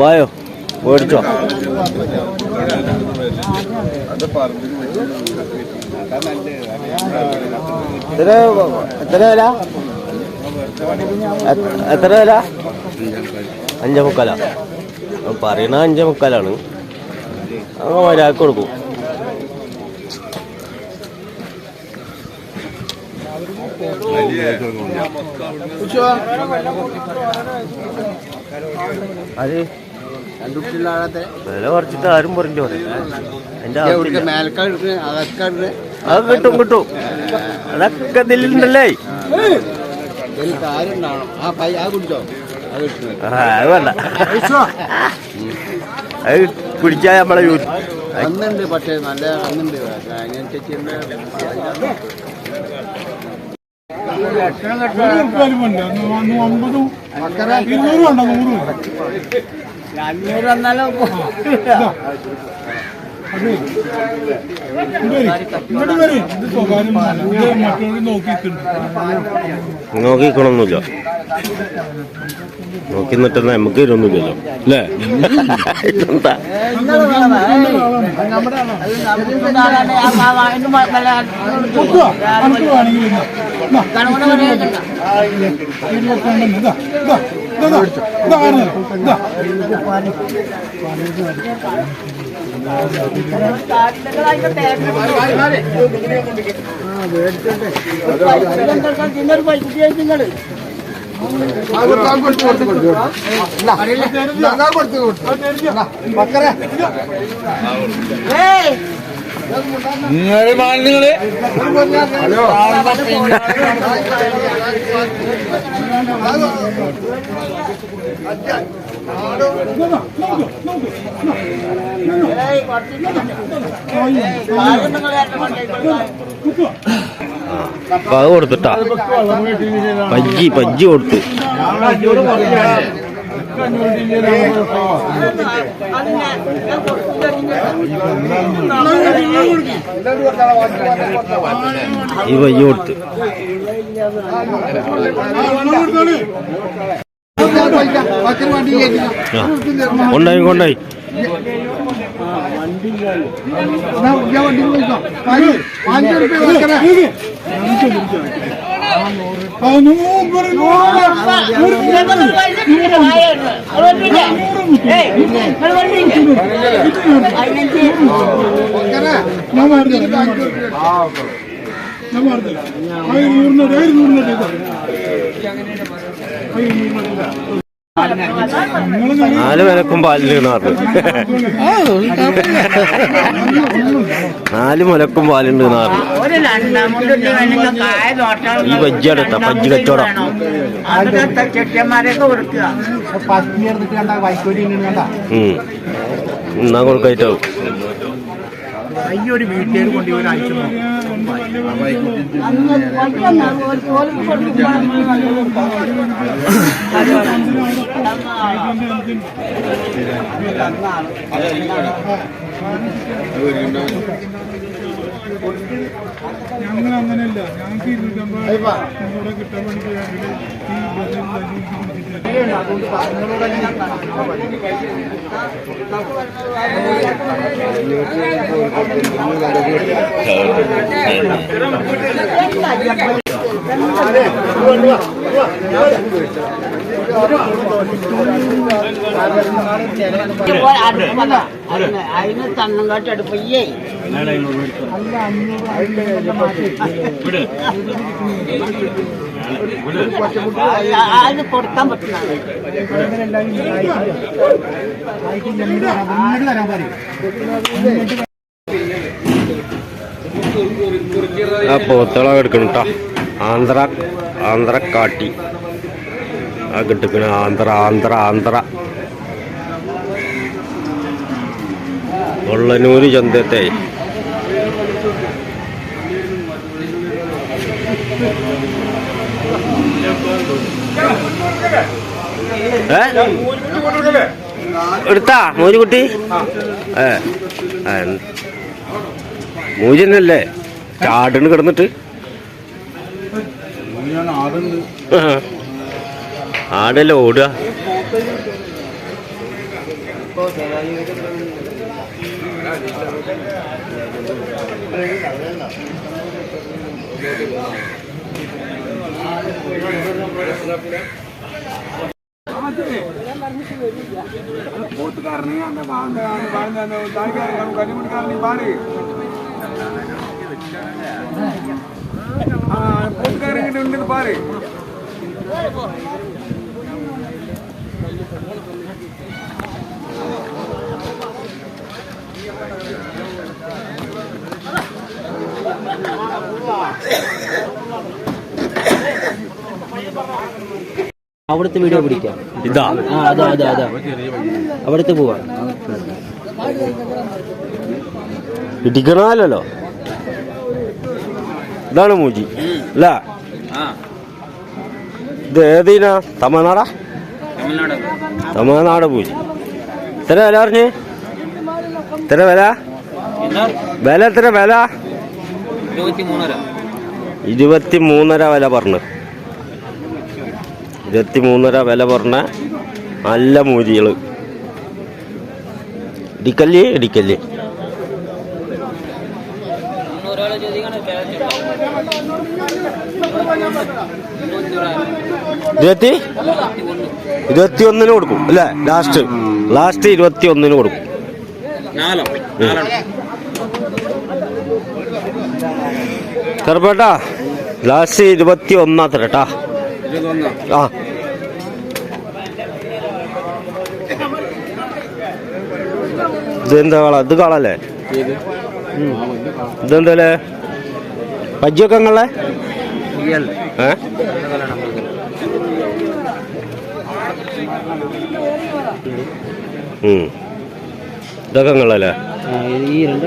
ബായോ മേടിച്ചോ എത്ര എത്ര വില? എത്ര വില? അഞ്ചേ മുക്കാലാ. പറയണ അഞ്ചേ മുക്കാലാണ്. ഒരാൾക്ക് കൊടുക്കും. അത് വില കുറച്ചിട്ട് ആരും പറഞ്ഞു എന്റെ ആവശ്യമില്ല. അത് കിട്ടും കിട്ടും. അതൊക്കെ ഇതിലുണ്ടല്ലേ അത് വേണ്ട. അത് കുടിച്ചാ നമ്മളെ യൂസ് അന്നുണ്ട് പക്ഷേ നല്ല അന്നുണ്ട്. അതിനനുസരിച്ച് അഞ്ഞൂറ് വന്നാലും. നോക്കിക്കണമൊന്നുമില്ല നോക്കി നിന്നിട്ടെന്നാ നമുക്ക് ഇരുന്നില്ലല്ലോ അല്ലേ നിന്നൊരു പൈക്കുട്ടി ആയിട്ട് നിങ്ങൾ കൊടുത്തു. കൊടുത്തു. മക്കളെ അപ്പൊ അത് കൊടുത്തിട്ടാ. പജ്ജി പജ്ജി കൊടുത്ത്. ഈ പയ്യ കൊടുത്ത്. കൊണ്ടായി കൊണ്ടായി ഞാൻ മാറുന്നില്ല நூறு നാല് മുലക്കും പാലിന് പറഞ്ഞു നാല് മുലക്കും പാലുണ്ട് പറഞ്ഞു ഈ ബജ്ജി അടുത്ത ബജ്ജി കച്ചവടം. എന്നാ കൊടുക്കായിട്ടാവും ഈ ഒരു വീട്ടിൽ കൊണ്ട് ഒരാഴ്ച ഞങ്ങൾ അങ്ങനെയല്ല ഞങ്ങൾക്ക് ഇരുന്നൂറ്റമ്പത് ഇവിടെ കിട്ടാൻ വേണ്ടി ബസ്സിൽ അതിന് തന്നങ്ങാട്ട് അടുപ്പയ്യേ അത് കൊടുക്കാൻ പറയും ആ പോത്തള എടുക്കണം കേട്ടോ ആന്ധ്ര ആന്ധ്ര കാട്ടി ആ കിട്ടിക്കണ ആന്ധ്ര ആന്ധ്ര ആന്ധ്ര. കൊള്ളനൂര് ചന്തത്തെ. എടുത്താ മോരുകുട്ടി? ഏ ആ, മൂജനല്ലേ ചാടിന് കിടന്നിട്ട്. ഞാൻ ആടുണ്ട്. ആടല്ലേ ഓടുക കൂട്ടുകാരനെ അന്ന് കല്ലുമുടിക്കാരനെ പാടി ആ കൂട്ടുകാരൻ ഇങ്ങനെ ഉണ്ടെന്ന് അവിടുത്തെ വീഡിയോ പിടിക്കാം. ഇതാ. ആ അതാ അതാ അതാ. അവിടുത്തെ പോവാ. ഇടിക്കണല്ലോ ഇതാണ് മൂജി. അല്ല. ഇത് ഏതിനാ തമിഴ്നാടാ? തമിഴ്നാട് പൂജി. ഇത്ര വില പറഞ്ഞ് ഇത്ര വില? വില എത്ര? വില? ഇരുപത്തി മൂന്നര വില പറഞ്ഞു. ഇരുപത്തി മൂന്നര വില പറഞ്ഞ നല്ല മൂരികൾ ഇടിക്കല്ലേ ഇടിക്കല്ലേ. ഇരുപത്തി ഇരുപത്തി? ഒന്നിന് കൊടുക്കും അല്ലേ? ലാസ്റ്റ് ലാസ്റ്റ് ഇരുപത്തി ഒന്നിന് കൊടുക്കും. ചെറുപ്പേട്ടാ ലാസ്റ്റ് ഇരുപത്തി ഒന്നാത്ര കേട്ടാ ആ. ഇതെന്താ കാള? ഇത് കാളല്ലേ? ഇതെന്തല്ലേ? പജ്ജൊക്കെ നിങ്ങളെ? ഏ. ഇതൊക്കെ നിങ്ങളല്ലേ? ഈ രണ്ട്.